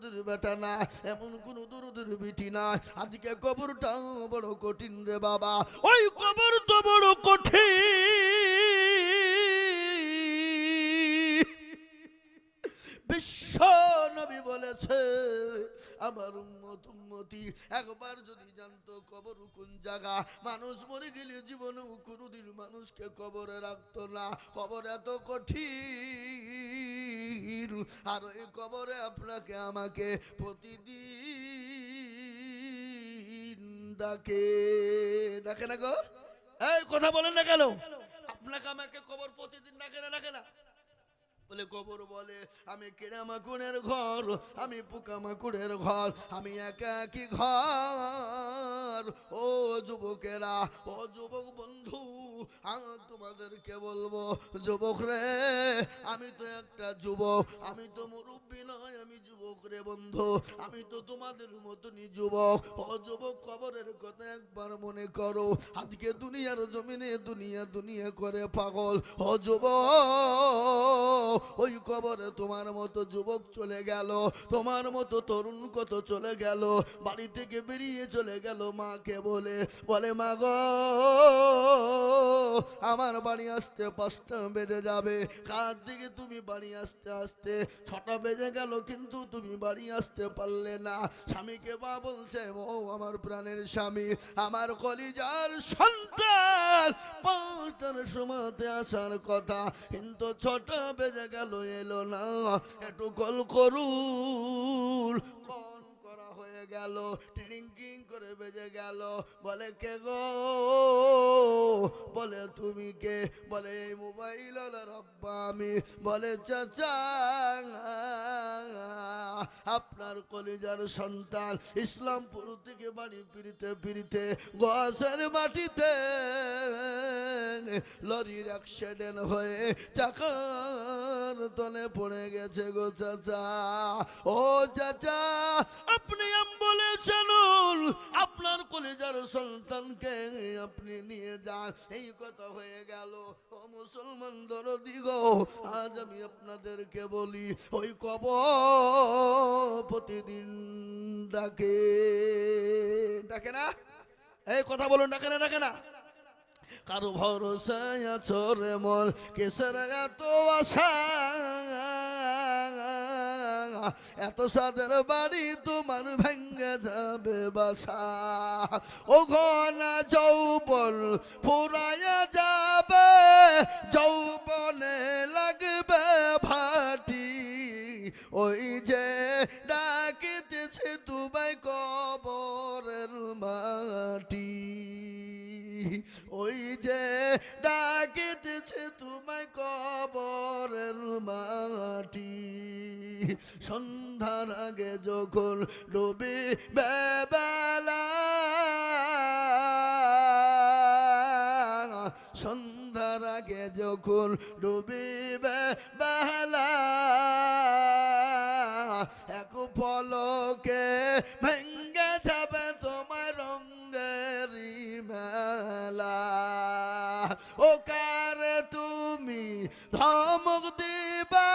দুরুদের বেটা না, এমন কোন দুরুদের বিটি না। আজকে কবরটা বড় কঠিন রে বাবা। ওই কবর তো বড় কঠিন। বিশ্ব নবী বলেছে আমার উম্মত, উম্মতি, একবার যদি জানতো কবর কোন জায়গা, মানুষ মরে গেলে জীবনেও কোনোদিন মানুষকে কবরে রাখতো না। কবর এত কঠিন। আর এই কবরে আপনাকে, আমাকে প্রতিদিন ডাকে। ডাকে না গো? এই কথা বলেন না কেন? আপনাকে, আমাকে কবর প্রতিদিন ডাকে না ডাকে না। বলে, গোবর বলে, আমি কেড়ামাকুড়ের ঘর, আমি পোকামাকুড়ের ঘর, আমি একা একই ঘর। ও যুবকেরা, ও যুবক বন্ধু, আমি তোমাদেরকে বলব, যুবক রে, আমি তো একটা যুবক, আমি তো আমি আমি তো তোমাদের মতনই যুবক। ও যুবক কবরের কথা একবার মনে করো। আজকে দুনিয়ার জমিনে দুনিয়া দুনিয়া করে পাগল। ওই কবরে তোমার মতো যুবক চলে গেল। তোমার মতো তরুণ কত চলে গেল। বাড়ি থেকে বেরিয়ে চলে গেল মাকে বলে। বলে, মা গো, আমার বাড়ি আসতে পাঁচটা বেজে যাবে। কার দিকে তুমি বাড়ি আসতে আসতে? ছটা বেজে গেল কিন্তু তুমি বাড়ি আসতে পারলে না। স্বামীকে বা বলছে, ও, আমার প্রাণের স্বামী, আমার কলিজার সন্তান। পাঁচটার সময়তে আসার কথা, কিন্তু ছটা বেজে গেল, এলো না। একটু কল করুন। করা হয়ে গেল টিং টিং করে বেজে গেল। বলে, কে গো? বলে, তুমি কে? বলে, এই মোবাইল রব্বা আমি। বলে, চাচা আপনার কলিজার সন্তান ইসলামপুর থেকে বাড়ি ফিরিতে ফিরিতে গাছের মাটিতে লরির অ্যাক্সিডেন্ট হয়ে চাকার তলে পড়ে গেছে গো চাচা। ও চাচা, আপনি অ্যাম্বুলেন্স আনুন। আপনার কলেজার সন্তানকে আপনি নিয়ে যান। এই কথা হয়ে গেল। ও মুসলমান দরদি গো, আজ আমি আপনাদেরকে বলি, ওই কব প্রতিদিন ডাকে। ডাকে না? এই কথা বলুন, ডাকে না ডাকে না। কারও ভরসায় আছো রে মন কেসের এত আশা। এত সাদের বাড়ি তোমার ভেঙ্গে যাবে বাসা। ও ঘনা যৌবন ফুরাইয়া যাবে, যৌবনে লাগবে ভাটি। ওই যে তোমায় কবরের মাটি। ওই যে ডাকিতেছে তোমায় কবরের মাটি। সন্ধ্যার আগে যখন ডুবি বেলা সন্ধ্যার আগে যখন ডুবিবে বেলা এক পলকে ভেঙ্গে যাবে তোমার রঙ্গেরি মেলা। ও কার তুমি ধমক দিবা,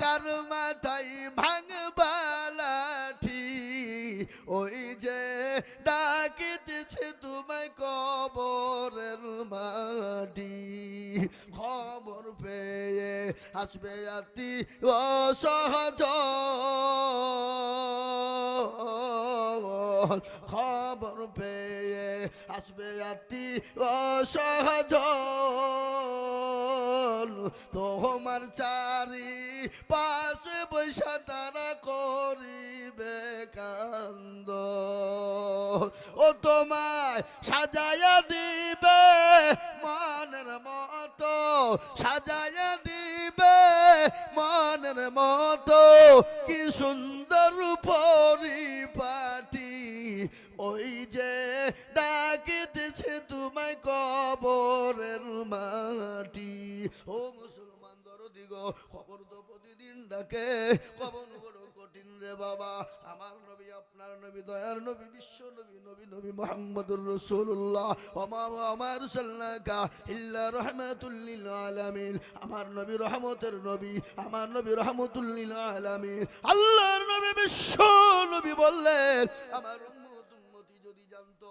কার মাথায় ভাঙবালাঠি ওই যে ডাকিতেছে তোমায় কবরের মাটি, খবর পেয়ে আসবে আতি অসহজ খবর পেয়ে আসবে আতি অসহজ তোমার চারি পাশে বৈশা তারা করিবে কান্দ। ও তোমায় সাজায়া দিবে মনের মতো সাজায়া দিবে মনের মতো। কি সুন্দর পরিপাটি। ওই যে ডাকিতেছে তোমায় কবরের মাটি। ও দরদি গো, খবর তো প্রতিদিন ডাকে। কবর বড় কঠিন রে বাবা। আমার নবী, আপনার নবী, দয়ার নবী, বিশ্ব নবী নবী নবী মোহাম্মদুর রসুল্লাহ আমার সাল্লাকা ইল্লা রহমাতুল্লিল আলামিন। আমার নবী রহমতের নবী, আমার নবী রহমতুল্লিল আলামিন। আল্লাহর নবী বিশ্ব বললেন, আমার উম্মত উম্মতি যদি জানতো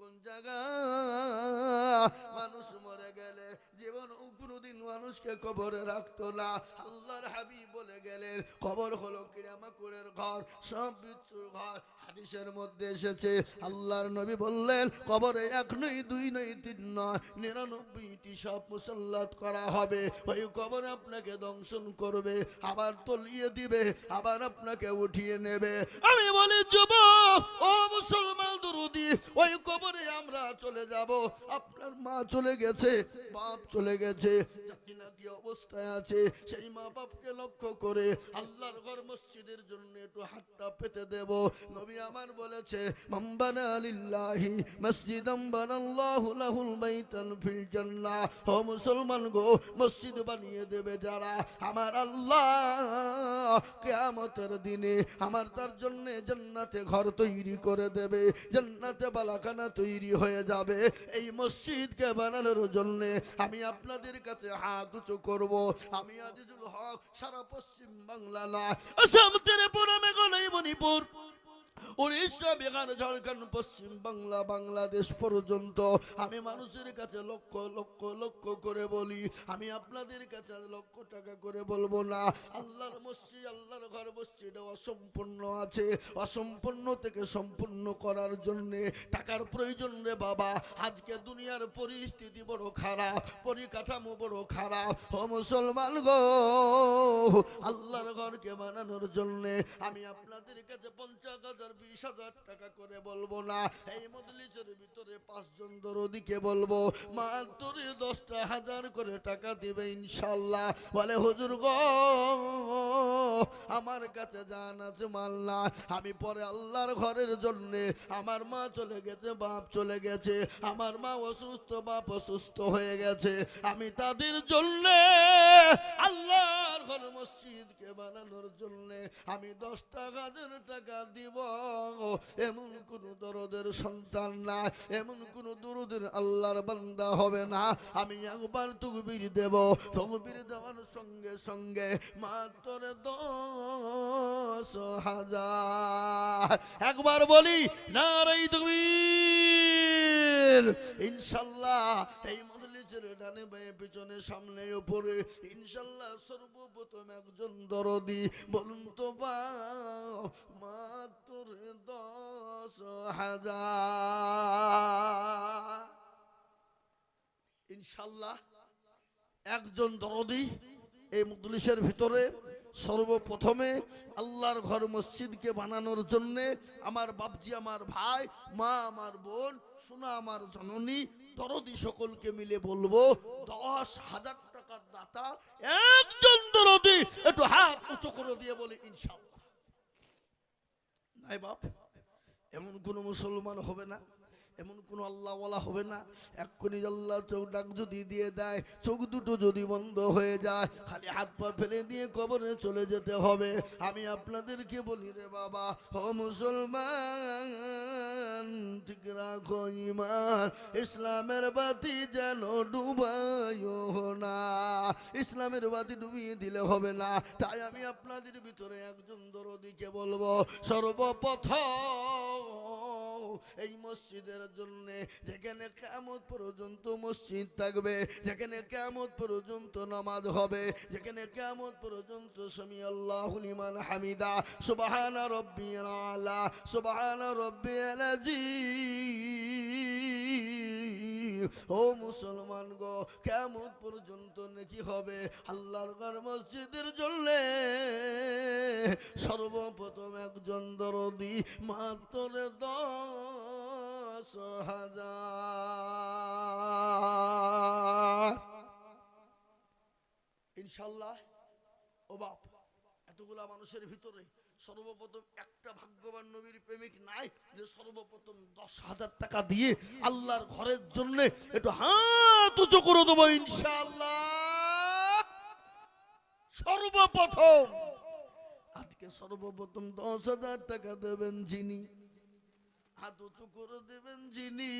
কোন জায়গা? মানুষ মরে গেলে জীবন মানুষকে কবরে রাখতো না। আল্লাহর হাবিব বলে গেলেন, কবর হলো কিরামাকুরের ঘর, সব বিচ্ছুর ঘর। হাদিসের মধ্যে এসেছে, আল্লাহর নবী বললেন, কবরে এক নয়, দুই নয়, তিন নয়, নিরানব্বইটি সব মুসল্লাত করা হবে। ওই কবরে আপনাকে দংশন করবে, আবার তলিয়ে দিবে, আবার আপনাকে উঠিয়ে নেবে। আমি বলি, যুবক, ও মুসলমান দুরুদি, ওই কবরে আমরা চলে যাব। আপনার মা চলে গেছে, বাপ চলে গেছে অবস্থায় আছে, সেই মা বাপকে লক্ষ্য করে আল্লাহর ঘর মসজিদের জন্য একটু হাতটা পেতে দেব। নবী আমার বলেছে মুসলমান গো, মসজিদ বানিয়ে দেবে যারা? আমার আল্লাহ কিয়ামতের দিনে আমার তার জন্য জান্নাতে ঘর তৈরি করে দেবে। জান্নাতে বালাখানা তৈরি হয়ে যাবে। এই মসজিদকে বানানোর জন্য আমি আপনাদের কাছে হাত উঁচু করব। আমি আজিজুল হক, সারা পশ্চিম বাংলা না আসাম, ত্রিপুরা, মেঘালয়, মণিপুর। উড়িষ্যা, বিহার, ঝাড়খণ্ড, পশ্চিম বাংলা, বাংলাদেশ পর্যন্ত। আমি মানুষের কাছে লক্ষ লক্ষ লক্ষ করে বলি, আমি আপনাদের কাছে লক্ষ টাকা করে বলব না। আল্লাহর মসজিদ, আল্লাহর ঘর, মসজিদ অসম্পূর্ণ আছে। অসম্পূর্ণ থেকে সম্পূর্ণ করার জন্য টাকার প্রয়োজন রে বাবা। আজকে দুনিয়ার পরিস্থিতি বড় খারাপ, পরিকাঠামো বড় খারাপ। ও মুসলমান গো, আল্লাহর ঘরকে বানানোর জন্য আমি আপনাদের কাছে পঞ্চাশ হাজার বিশ হাজার টাকা করে বলব না। এই মজলিসের ভিতরে পাঁচজন দরদিকে বলব, মাত্র দশটা হাজার করে টাকা দিবে ইনশাল্লাহ। বলে, হুজুর গো, আমার কাছে জান আছে মাল না। আমি পরে আল্লাহর ঘরের জন্য আমার মা চলে গেছে, বাপ চলে গেছে। আমার মা অসুস্থ, বাপ অসুস্থ হয়ে গেছে। আমি তাদের জন্য আল্লাহর ঘর মসজিদকে বানানোর জন্য আমি দশ টাকা হাজার টাকা দিব। এমন কোন দরদের সন্তান না, এমন কোন দরদের আল্লাহর বান্দা হবে না। আমি একবার তকবির দেব, তকবির দেওয়ার সঙ্গে সঙ্গে মাত্র দশ হাজার। একবার বলি নারাই তকবির। ইনশাল্লাহ এই ডানে পিছনে সামনে ইনশাল্লাহ সর্বপ্রথম একজন দরদি। বলুন তো মাত্র দশ হাজার। ইনশাল্লাহ একজন দরদি এই মজলিসের ভিতরে। সর্বপ্রথমে আল্লাহর ঘর মসজিদকে বানানোর জন্যে আমার বাপজি, আমার ভাই, মা, আমার বোন, সোনা, আমার জননী দরদি সকলকে মিলে বলব, দশ হাজার টাকার দাতা, একজন দরদি একটু হাত উঁচু করে দিয়ে বলে ইনশাল্লাহ নাই বাপ, এমন কোন মুসলমান হবে না। এমন কোন আল্লাহওয়ালা হবে না। এক্ষুনি আল্লাহ চোখ ডাক যদি দিয়ে দেয়, চোখ দুটো যদি বন্ধ হয়ে যায়, খালি হাত পা ফেলে দিয়ে কবরে চলে যেতে হবে। আমি আপনাদেরকে বলি রে বাবা, ও মুসলমান, ঠিক রাখো ইমান ইসলামের বাতি যেন ডুবাইও না। ইসলামের বাতি ডুবিয়ে দিলে হবে না। তাই আমি আপনাদের ভিতরে একজন দরদিকে বলব, সর্বপ্রথম এই মসজিদের জন্য যেখানে কামত পর্যন্ত মসজিদ থাকবে, যেখানে কেমন পর্যন্ত নামাজ হবে, যেখানে কামত পর্যন্ত সমি আল্লাহ লিমান হামিদা, সুবহানা রব্বিয়াল আলা, সুবহানা রব্বিয়াল আজিম ও মুসলমান গো কেমন পর্যন্ত নাকি হবে আল্লাহর ঘর মসজিদের জন্য। সর্বপ্রথম একজন দরদি মাত্র দশ ইনশাল্লাহ, ও বাপ, এতগুলা মানুষের ভিতরে সর্বপ্রথম একটা ভাগ্যবান নবীর প্রেমিক নাই যে সর্বপ্রথম দশ হাজার টাকা দিয়ে আল্লাহর ঘরের জন্য একটু হাত উঁচু করে দেবো ইনশাল্লাহ। সর্বপ্রথম, আজকে সর্বপ্রথম দশ হাজার টাকা দেবেন যিনি। হাত উঁচু করে দেবেন যিনি।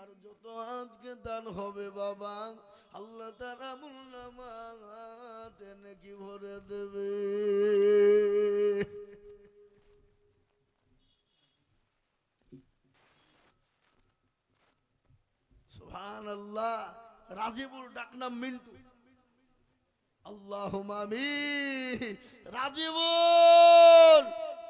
আর যত আজকে দান হবে বাবা, আল্লাহ তারা মুন্নামাতে নাকি ভরে দেবে? সুহান আল্লাহ রাজিবুল ডাকনাম মিন্টু। আল্লাহ মামি রাজিবুল!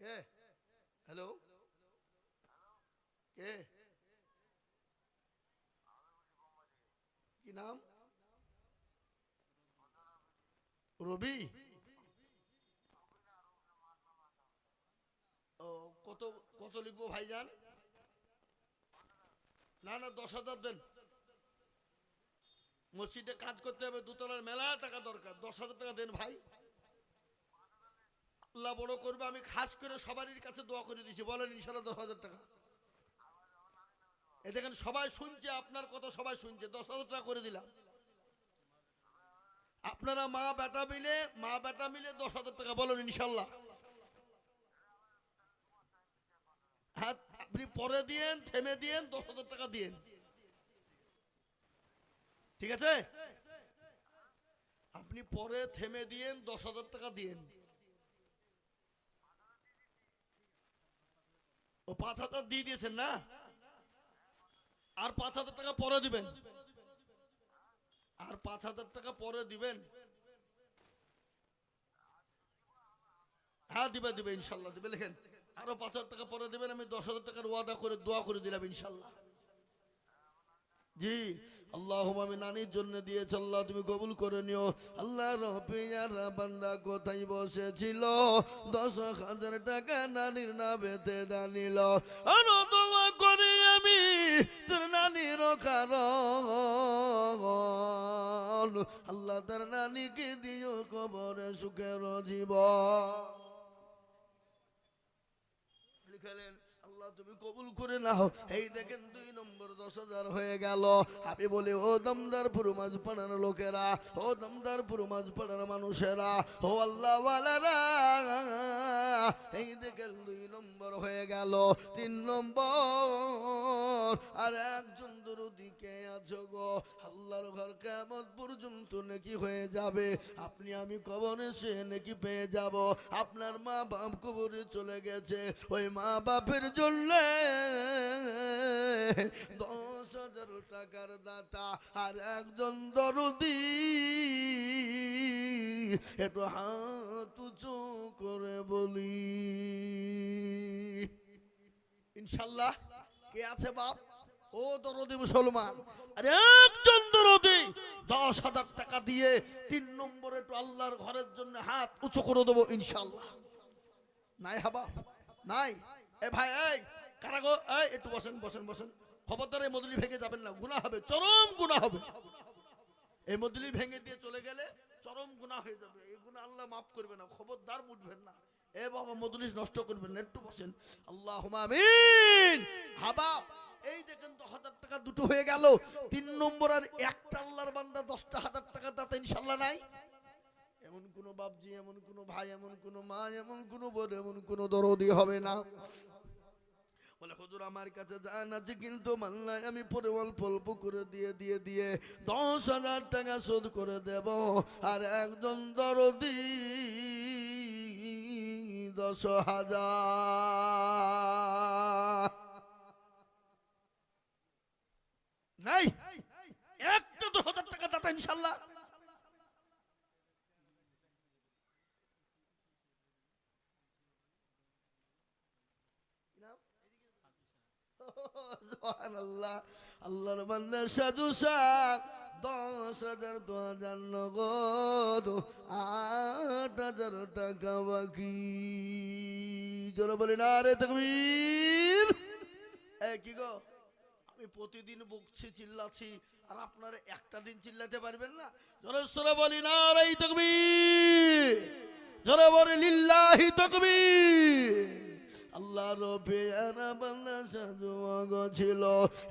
কে? হ্যালো কে? কি নাম? রবি? ও, কত কত লিখব ভাইজান? না না, দশ হাজার দেন। মসজিদে কাজ করতে হবে, দুতলার মেলা, টাকা দরকার। দশ হাজার টাকা দেন ভাই। আল্লাহ বড় করবে, আমি খাস করে সবারই কাছে দোয়া করে দিয়েছি। বলেন ইনশাল্লাহ দশ হাজার টাকা। এ দেখেন, সবাই শুনছে, আপনার কথা সবাই শুনছে। দশ হাজার টাকা করে দিলাম। আপনারা মা বেটা মিলে, মা বেটা মিলে দশ হাজার টাকা বলেন ইনশাল্লাহ হ্যাঁ আপনি পরে দিয়েন, থেমে দিয়েন, দশ হাজার টাকা দিয়েন। ঠিক আছে? আপনি পরে থেমে দিয়েন, দশ হাজার টাকা দিয়েন। ও পাঁচ হাজার দিয়ে দিয়েছেন না? আর পাঁচ হাজার টাকা পরে দিবেন। আর পাঁচ হাজার টাকা পরে দিবেন। হ্যাঁ দিবে দিবে, ইনশাল্লাহ, দিবে, লেখেন। আরও পাঁচ হাজার টাকা পরে দিবেন, আমি দশ হাজার টাকার ওয়াদা করে, দোয়া করে দিলাম, ইনশাল্লাহ। জি আল্লাহ আমি নানির জন্য দিয়েছ আল্লাহ, তুমি কবুল করে নিও। আল্লাহ রবিয়ারা বান্দা কোথায় বসেছিল? দশ হাজার টাকা নানির নামেতে দানিল। আরও দোয়া করি আমি তোর নানির কারণ। আল্লাহ তার নানিকে দিও কবরে সুখের জীবন। লিখলেন তুমি কবুল করে নাও। এই দেখেন দুই নম্বর দশ হাজার হয়ে গেল। আমি বলি, ও দমদার পুরুমাজ পাড়ার লোকেরা, ও দমদার পুরুমাজ পাড়ার মানুষেরা, ও আল্লাহ এই দেখেন দুই নম্বর হয়ে গেল। তিন নম্বর, আর একজন দরদিকে আছো গো? আল্লাহর ঘর কেমন পর্যন্ত নাকি হয়ে যাবে? আপনি আমি কবরে সে নাকি পেয়ে যাব। আপনার মা বাপ কবরে চলে গেছে। ওই মা বাপের জন্য দশ হাজার টাকার দাতা আর একজন দরদি। একটু হাত উঁচু করে বলি। ইনশাল্লাহ। কে আছে বাপ? ও দরদি মুসলমান। আর একজন দরদি। দশ হাজার টাকা দিয়ে তিন নম্বরে একটু আল্লাহর ঘরের জন্য হাত উঁচু করে দেবো ইনশাল্লাহ। নাই হাবা? নাই? এ ভাই, এই কারাগো এই, একটু বসেন বসেন বসেন। খবরদার এই মদলি ভেঙে যাবেন না গুণা হবে, চরম গুণা হবে। এই মদলি ভেঙে দিয়ে চলে গেলে চরম গুণা হয়ে যাবে। এই গুণা আল্লাহ মাফ করবে না, খবরদার বুঝবেন না। এ বাবা মদলিস নষ্ট করবেন না, একটু বসেন। আল্লাহ আমিন। হাবা, এই দেখেন তো হাজার টাকা দুটো হয়ে গেল, তিন নম্বর আর একটা আল্লাহর বান্দা দশটা হাজার টাকা তাতে ইনশাল্লাহ নাই? এমন কোন বাপজি, এমন কোন ভাই, এমন কোন মা, এমন কোন বোন এমন কোন দরদি হবে না। বলে, হুজুর, আমার কাছে জান আছে, কিন্তু মাল্লাই আমি পরে অল্প অল্প করে দিয়ে দিয়ে দিয়ে দশ হাজার টাকা শোধ করে দেব। আর একজন দরদি দশ হাজার। নাই, একটা দশ হাজার টাকা দাতা ইনশাল্লাহ। সুবহানাল্লাহ। আল্লাহর বান্দা সাধু সাহ দশ হাজার দু হাজার নগদ। আট হাজার টাকা বাকি। চলো বলি না রে তকবীর। এ, কি গো? আমি প্রতিদিন বকছি চিল্লাছি আর আপনারা একটা দিন চিল্লাতে পারবেন না। জোরে বলি না রে তকবীর। জোরে বলি লিল্লাহি তকবীর। আল্লাহ রবি বান্দা কাছে ছিল।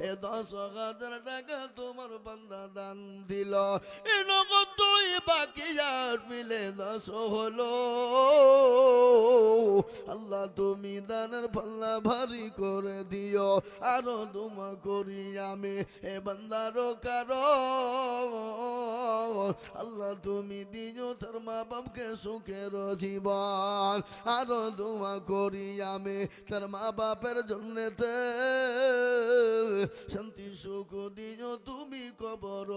এ দশ হাজার টাকা তোমার বান্দা দান দিল। এ নগদ বাকি আর মিলে দশ হলো আল্লাহ তুমি দানের পাল্লা ভারী করে দিও, আরও দুমা করি আমি এ বান্দারো কারও আল্লাহ তুমি দিও তার মা বাপকে সুখের জীবন আরও দোয়া করি আমি তার মা বাপের জন্যতে। শান্তি সুখ দিও তুমি কবর